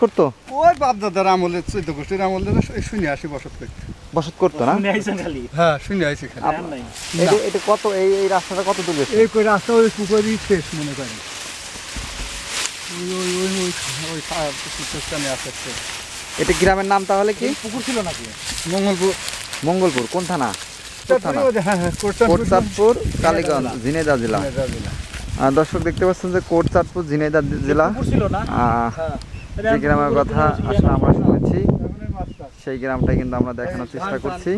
করতো? ওই বাপদাদার আমলে চৈদ্দ গোষ্ঠীর আমলে শুনে আসি বসত করতে। বসত করতো না? শুনে আইছেন খালি? হ্যাঁ শুনে খালি। এটা এটা কত? এই এই রাস্তাটা কত দূর এই কই রাস্তা ওই পুকুরই শেষ মনে করেন। ওই ওই ওই ওই ওই পুকুরস্থানে আছে এটা গ্রামের নাম তাহলে কি? পুকুর ছিল নাকি? মঙ্গলপুর। মঙ্গলপুর কোন থানা? হ্যাঁ হ্যাঁ কোটচাঁদপুর। কোটচাঁদপুর কালীগঞ্জ ঝিনাইদহ জেলা। দর্শক দেখতে পাচ্ছেন যে কোটচাঁদপুর ঝিনাইদহ জেলা। ছিল না? আহ, হ্যাঁ। যে গ্রামের কথা আসলে আমরা শুনেছি সেই গ্রামটা কিন্তু আমরা দেখানোর চেষ্টা করছি।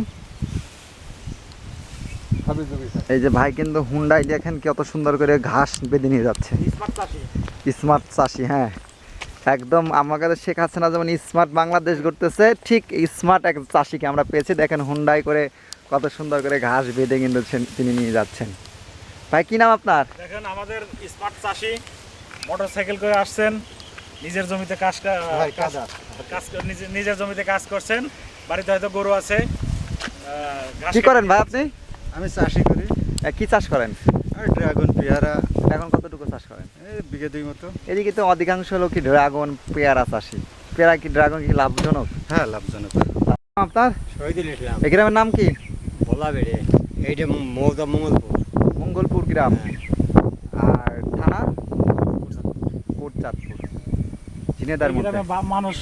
এই যে ভাই কিন্তু হুন্ডাই দেখেন কত সুন্দর করে ঘাস বেঁধে নিয়ে যাচ্ছে। স্মার্ট চাষি। হ্যাঁ। একদম আমাকে শেখ হাসিনা যেমন স্মার্ট বাংলাদেশ করতেছে ঠিক স্মার্ট এক চাষিকে আমরা পেয়েছি। দেখেন হুন্ডাই করে কত সুন্দর করে ঘাস বেঁধে কিন্তু তিনি নিয়ে যাচ্ছেন। ভাই কি নাম আপনার? দেখেন আমাদের স্মার্ট চাষি মোটরসাইকেল করে আসছেন। নিজের জমিতে কাজ কাজ নিজের জমিতে কাজ করছেন। বাড়িতে হয়তো গরু আছে। কি করেন ভাই আপনি? আমি চাষি করি। কি চাষ করেন? ড্রাগন পেয়ারা। এখন কতটুকু চাষ করেন? এই বিঘে দুই মতো। এদিকে তো অধিকাংশ লোক কি ড্রাগন পেয়ারা চাষি। পেয়ারা কি ড্রাগন কি লাভজনক? হ্যাঁ লাভজনক। আপনার? শহীদুল ইসলাম। এই গ্রামের নাম কি? বলা বেড়ে এইটা মৌদা মঙ্গলপুর। মঙ্গলপুর গ্রাম আর থানা কোটচাঁদপুর ঝিনেদার মধ্যে। মানুষ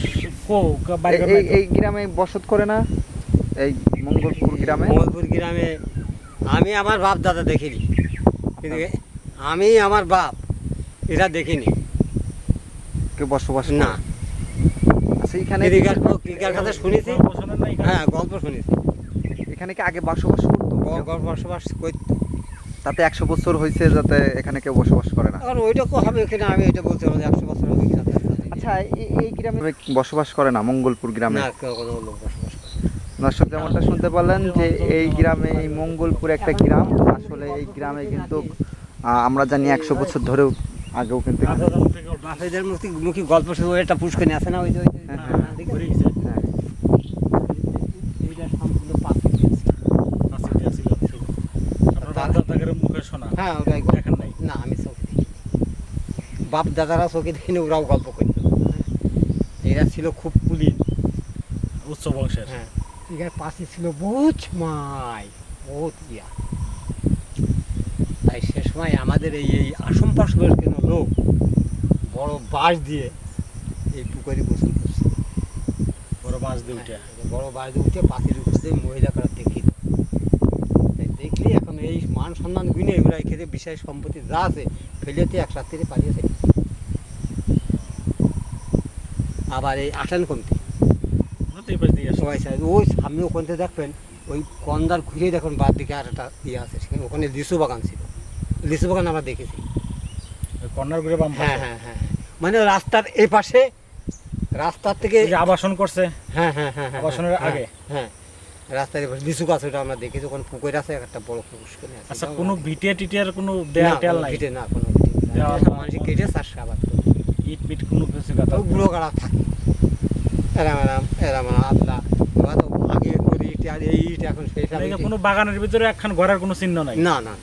কো এই- গ্রামে বসত করে না? এই মঙ্গলপুর গ্রামে? মঙ্গলপুর গ্রামে আমি আমার বাপ দাদা দেখিনি। কিন্তু আমি আমার বাপ এরা দেখিনি। কেউ বসবাস না। আচ্ছা এখানে ক্রিকার ক্রিকার কথা শুনেছি। হ্যাঁ গল্প শুনেছি। এখানে কি আগে বসবাস করতো? গল্প বসবাস করতো। তাতে একশো বছর হয়েছে যাতে এখানে কেউ বসবাস করে না। ওইটা কো হবে এখানে আমি এটা বলতে পারব একশো বছর হবে কিনা। আচ্ছা এই এই গ্রামে বসবাস করে না মঙ্গলপুর গ্রামে। করে দর্শক যেমনটা শুনতে পারলেন যে এই গ্রামে এই মঙ্গলপুর একটা গ্রাম। আসলে এই গ্রামে কিন্তু আমরা জানি একশো বছর ধরেও আগেও কিন্তু মুখে গল্প শুরু একটা পুষ্করণী আছে না ওই যে হ্যাঁ, না আমি চোখে বাপ দাদারা চোখে দেখিনি ওরাও গল্প এরা ছিল খুব কুলি উচ্চ বংশের হ্যাঁ এখানে পাশে ছিল বহুত মাই বহুত ইয়া। তাই সে সময় আমাদের এই এই আসম পাশ করে কেন লোক বড় বাঁশ দিয়ে এই পুকুরে গোসল করছে। বড় বাঁশ দিয়ে উঠে। হ্যাঁ, বড় বাঁশ দিয়ে উঠে পাখির উপরে মহিলা করা দেখি। তাই দেখলি এখন এই মান সম্মান গুনে এগুলো খেতে বিশেষ সম্পত্তি যা আছে ফেলেতে এক রাত্রিরে পালিয়েছে আবার এই আটান কমতি। দিয়ে ওই সামনে ওখানতে দেখবেন ওই কন্দার ঘুরে দেখুন বাদ দিকে আর একটা ইয়ে আছে সেখানে ওখানে লিচু বাগান ছিল। লিচু বাগান আমরা দেখেছি। কর্নার ঘুরে হ্যাঁ হ্যাঁ হ্যাঁ মানে রাস্তার এই পাশে রাস্তার থেকে আবাসন করছে? হ্যাঁ হ্যাঁ হ্যাঁ হ্যাঁ, আবাসনের হ্যাঁ, আগে? হ্যাঁ রাস্তার এপাশে লিচু গাছ ওটা আমরা দেখেছি ওখানে পুকুর আছে একটা বড় আছে। আচ্ছা কোনো আমরা- ভিটে টিটিয়ার কোনো কোনো নাই? ভিটে না কোনো ভিটে মানুষ কেটে চাষ আবাদ করে। ইট মিট কোনো কিছু কথা বুড়ো গাড়া থাকে। এরাম এরাম এরাম আদলা ওরা আগে করি ইট আর এই ইট এখন সেই কোনো বাগানের ভিতরে একখান ঘরের কোনো চিহ্ন নাই? না না।